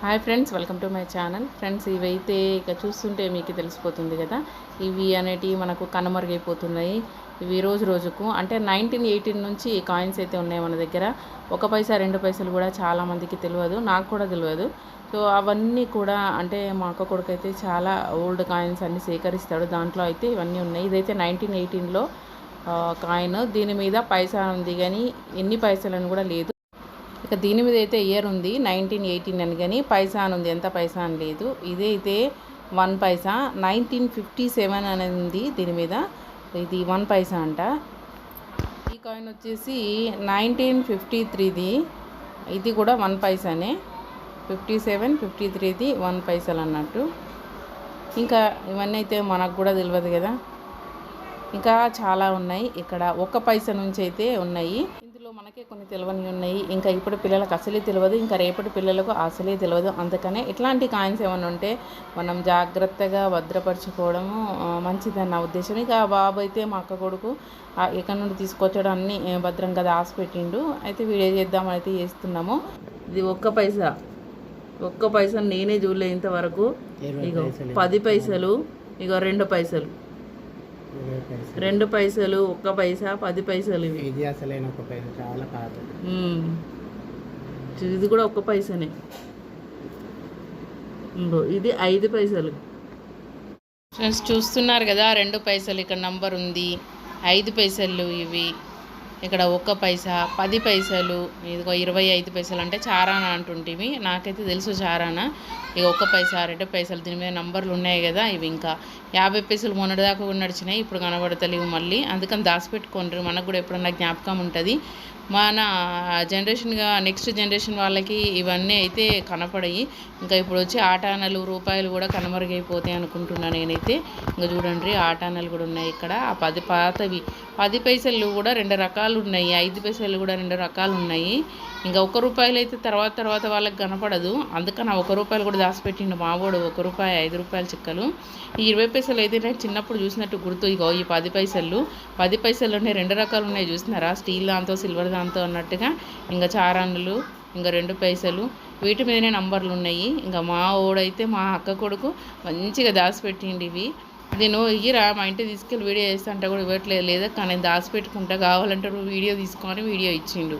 Hi friends welcome to my channel. Friends ఇవైతే ఇక చూస్తుంటే మీకు తెలిసిపోతుంది కదా ఇవి అనేటివి మనకు కనుమరుగైపోతున్నాయి. ఇవి రోజు రోజుకు అంటే నైన్టీన్ ఎయిటీన్ నుంచి ఈ కాయిన్స్ అయితే ఉన్నాయి మన దగ్గర. ఒక పైసా రెండు పైసలు కూడా చాలామందికి తెలియదు నాకు కూడా తెలియదు. సో అవన్నీ కూడా అంటే మా అక్క కొడుకు అయితే చాలా ఓల్డ్ కాయిన్స్ అన్ని సేకరిస్తాడు. దాంట్లో అయితే ఇవన్నీ ఉన్నాయి. ఇదైతే నైన్టీన్ ఎయిటీన్లో కాయిన్. దీని మీద పైసా ఉంది కానీ ఎన్ని పైసలని కూడా లేదు. ఇక దీని మీద అయితే ఇయర్ ఉంది నైన్టీన్ ఎయిటీన్ అని కానీ పైసా అని ఉంది. ఎంత పైసా అని లేదు. ఇదైతే వన్ పైసా నైన్టీన్ ఫిఫ్టీ సెవెన్ అనేది ఉంది దీని మీద. ఇది వన్ పైసా అంట. ఈ కాయిన్ వచ్చేసి నైన్టీన్ ఫిఫ్టీ త్రీది ఇది కూడా వన్ పైసానే. ఫిఫ్టీ సెవెన్ ఫిఫ్టీ త్రీది వన్ పైసలు అన్నట్టు. ఇంకా ఇవన్నీ అయితే మనకు కూడా తెలియదు కదా. ఇంకా చాలా ఉన్నాయి. ఇక్కడ ఒక పైసా నుంచి అయితే ఉన్నాయి. మనకే కొన్ని తెలియని ఉన్నాయి. ఇంకా ఇప్పుడు పిల్లలకు అసలే తెలియదు ఇంకా రేపటి పిల్లలకు అసలే తెలియదు అందుకనే ఇట్లాంటి కాయిన్స్ ఏమైనా ఉంటే మనం జాగ్రత్తగా భద్రపరచుకోవడము మంచిదని నా ఉద్దేశం. ఇక బాబు అయితే మా అక్క కొడుకు ఎక్కడి నుండి తీసుకొచ్చాడు అన్ని ఆ, భద్రంగా దాచిపెట్టిండు అయితే వీడియో చేద్దామని అయితే చేస్తున్నాము. ఇది ఒక్క పైసా. ఒక్క పైసా నేనే చూడలే ఇంతవరకు. పైసలు. పది పైసలు ఇగో రెండు పైసలు. రెండు పైసలు ఒక్క పైసా పది పైసలు ఇవి? ఇది అసలైన ఒక పైస చాలా కాదు. మ్మ్. ఇది కూడా ఒక్క పైసనే. ఇంకో ఇది ఐదు పైసలు. ఫ్రెండ్స్ చూస్తున్నారు కదా రెండు పైసలు ఇక్కడ నంబర్ ఉంది. ఐదు పైసలు ఇవి. ఇక్కడ ఒక్క పైసా పది పైసలు ఇదిగో ఇరవై ఐదు పైసలు అంటే చారానా అంటుంటివి. నాకైతే తెలుసు చారానా. ఇక ఒక్క పైసా రెండు పైసలు దీని మీద నంబర్లు ఉన్నాయి కదా ఇవి ఇంకా. యాభై పైసలు మొన్నటిదాకా కూడా నడిచినాయి ఇప్పుడు కనబడతలేవు మళ్ళీ. అందుకని దాచిపెట్టుకోండి మనకు కూడా ఎప్పుడన్నా జ్ఞాపకం ఉంటుంది. మన జనరేషన్గా నెక్స్ట్ జనరేషన్ వాళ్ళకి ఇవన్నీ అయితే కనపడయి. ఇంకా ఇప్పుడు వచ్చి ఆటానలు రూపాయలు కూడా కనుమరుగైపోతాయి అనుకుంటున్నాను నేనైతే. ఇంకా చూడండి ఆటానలు కూడా ఉన్నాయి ఇక్కడ. ఆ పది పాతవి పది పైసలు కూడా రెండు రకాలు ఉన్నాయి. ఐదు పైసలు కూడా రెండు రకాలు ఉన్నాయి. ఇంకా ఒక రూపాయలు అయితే తర్వాత తర్వాత వాళ్ళకి కనపడదు. అందుకని ఆ ఒక రూపాయలు కూడా దాచిపెట్టిండు మావోడు ఒక రూపాయి ఐదు రూపాయల చిక్కలు. ఈ ఇరవై పైసలు అయితే నేను చిన్నప్పుడు చూసినట్టు గుర్తు. ఇగో ఈ పది పైసలు. పది పైసల్లోనే రెండు రకాలు ఉన్నాయి చూసినారా? స్టీల్ దాంతో సిల్వర్ దాంతో అన్నట్టుగా. ఇంకా చారాన్లు ఇంకా రెండు పైసలు. వీటి మీదనే నంబర్లు ఉన్నాయి. ఇంకా మా ఓడైతే మా అక్క కొడుకు మంచిగా దాచిపెట్టిండి ఇవి. నేను ఇయ్యరా మా ఇంటికి తీసుకెళ్ళి వీడియో చేస్తా అంటే కూడా ఇవ్వట్లేదు. లేదా కానీ దాచిపెట్టుకుంటా. కావాలంటే వీడియో తీసుకొని వీడియో ఇచ్చిండు.